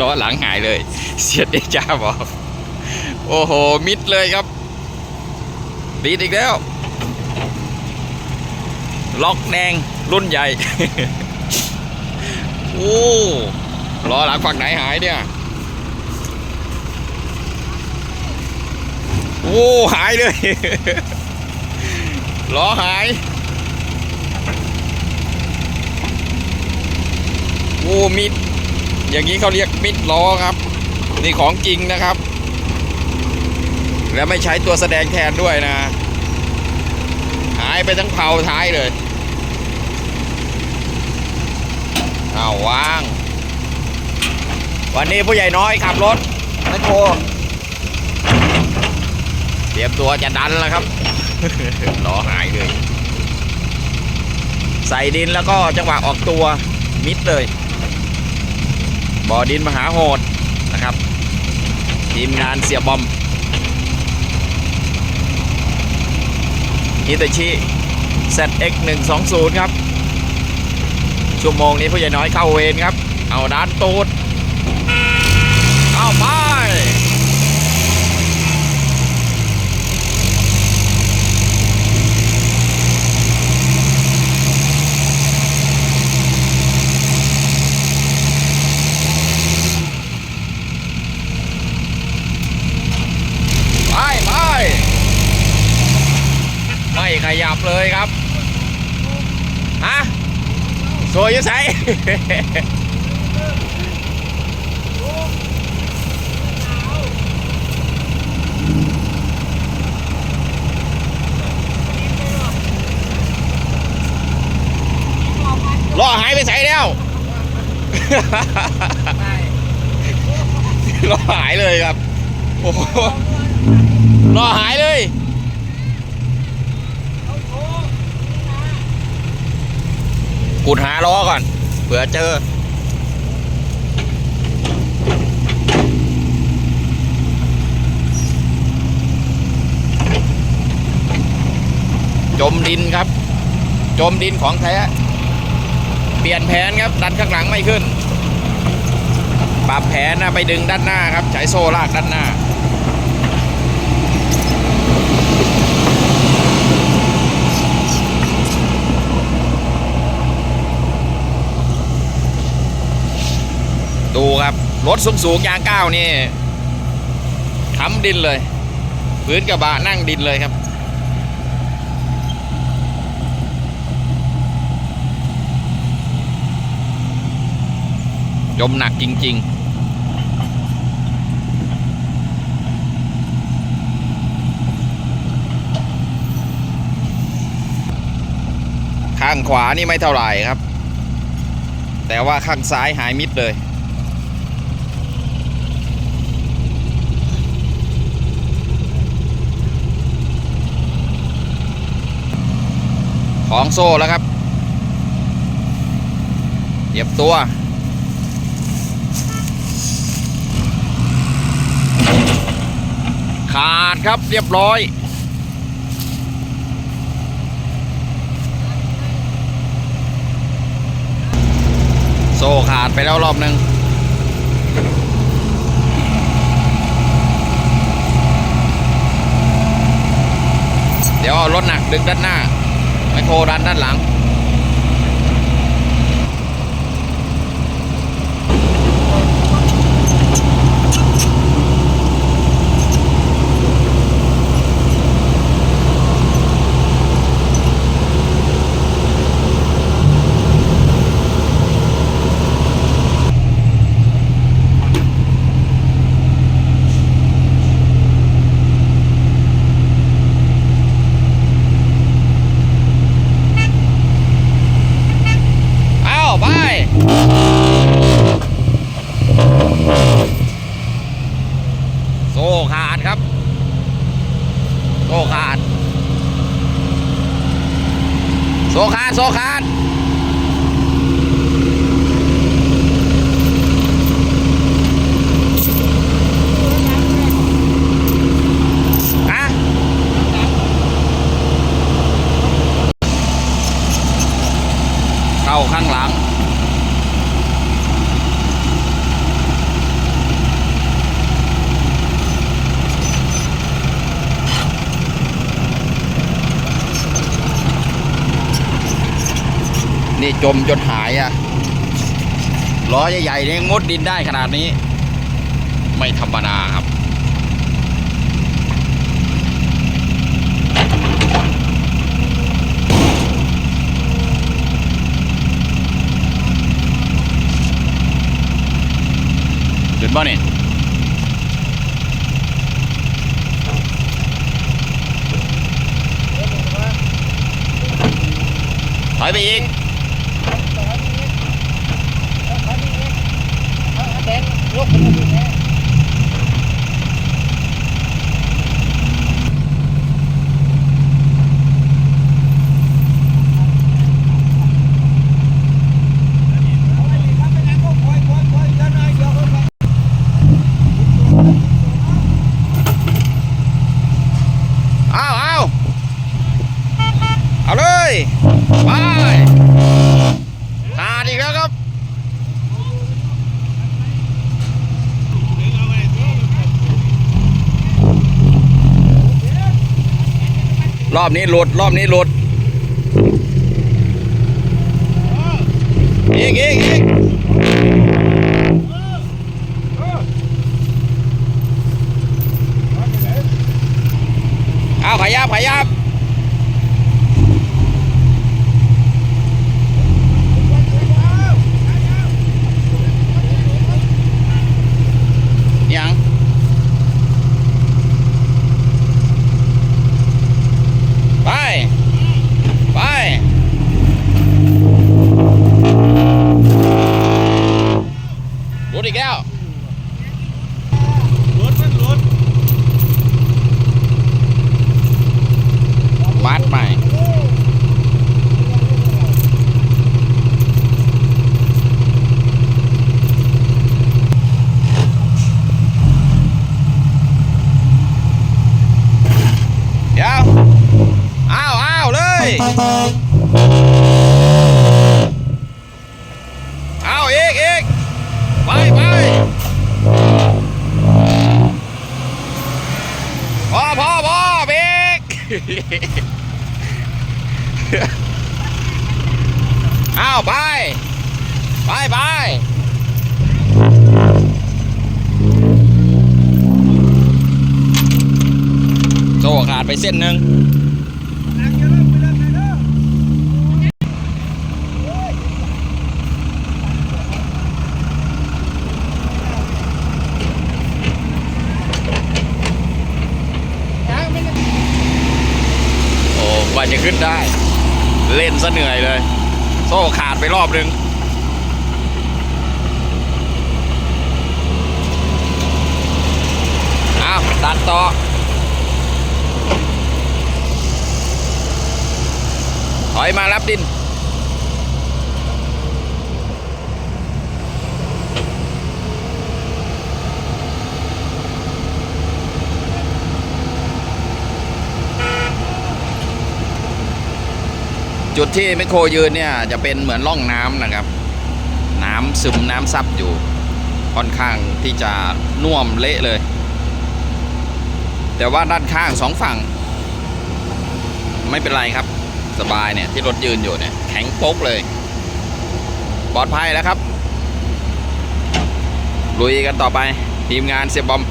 ล้อหลังหายเลย เสียดเดจ้าบอก โอ้โห มิดเลยครับดีดอีกแล้ว ล็อกแดงรุ่นใหญ่ โอ้ล้อหลังฝั่งไหนหายเนี่ย โอ้หายเลยล้อหาย โอ้มิด อย่างนี้เขาเรียกมิดล้อครับ นี่ของจริงนะครับ แล้วไม่ใช้ตัวแสดงแทนด้วยนะ หายไปทั้งเผาท้ายเลยอ้าววาง วันนี้ผู้ใหญ่น้อยขับรถแมคโครเตรียมตัวจะดันแล้วครับล้อหายเลย ใส่ดินแล้วก็จังหวะออกตัวมิดเลย บ่อดินมหาโหดนะครับทีมงานเสียบอมฮิตาชิ ZX 120 ครับ ชั่วโมงนี้ผู้ใหญ่น้อยเข้าเวรครับ เอาด้านตูด เอาไปไปไปไม่ขยับ เลยครับฮะสวยอยุ่ใสล้อหายไปใส่แล้วล้อหายเลยครับ โอ้โหรอหายเลย กุดหาล้อก่อนเผื่อเจอ จมดินครับ จมดินของแท้ เปลี่ยนแผนครับ ดันข้างหลังไม่ขึ้น ปรับแผนนะไปดึงด้านหน้าครับใช้โซ่ลากด้านหน้า ดูค รถสูงสูงๆยางก้าวนี่ค้ำดินเลยพื้นกระบะนั่งดินเลยครับ จมหนักจริง ๆข้างขวานี่ไม่เท่าไหร่ครับ แต่ว่าข้างซ้ายหายมิดเลย ของโซ่แล้วครับเหยียบตัว ขาดครับเรียบร้อย โซ่ขาดไปแล้วรอบหนึ่งเดี๋ยวรถหนักดึงด้านหน้า ไมโครดันด้านหลัง เอาไป โซ่ ขาดครับ โซ่ขาด โซ่ขาด โซ่ขาด ฮะ เข้าข้างหลัง นี่จมจนหายอะล้อใหญ่ๆเนี่ยงดดินได้ขนาดนี้ ไม่ธรรมดาครับขึ้นบ่นี่ถอยไปอีก รอบนี้หลุด รอบนี้หลุดอีกอีกอีกเอาขยับขยับ ยัง ไป ไป รถอีกแล้ว รถมันรถ มัดใหม่ เดี๋ยว อ้าวอ้าวเลย เอาอีกอีกไปไปพอพอพอเบรก เอาไป ไปไปโซ่ขาดไป เส้นหนึ่งโอ้กว่าจะขึ้นได้ เล่นซะเหนื่อยเลย โซ่ขาดไปรอบหนึ่งเอาตัดต่อ ถอยมารับดิน จุดที่แมโครยืนเนี่ยจะเป็นเหมือนร่องน้ำนะครับ น้ำซึมน้ำซับอยู่ค่อนข้างที่จะน่วมเละเลย แต่ว่าด้านข้างสองฝั่ง ไม่เป็นไรครับ สบายเนี่ยที่รถยืนอยู่เนี่ยแข็งป๊กเลย ปลอดภัยแล้วครับ ลุยกันต่อไปทีมงานเสียบอม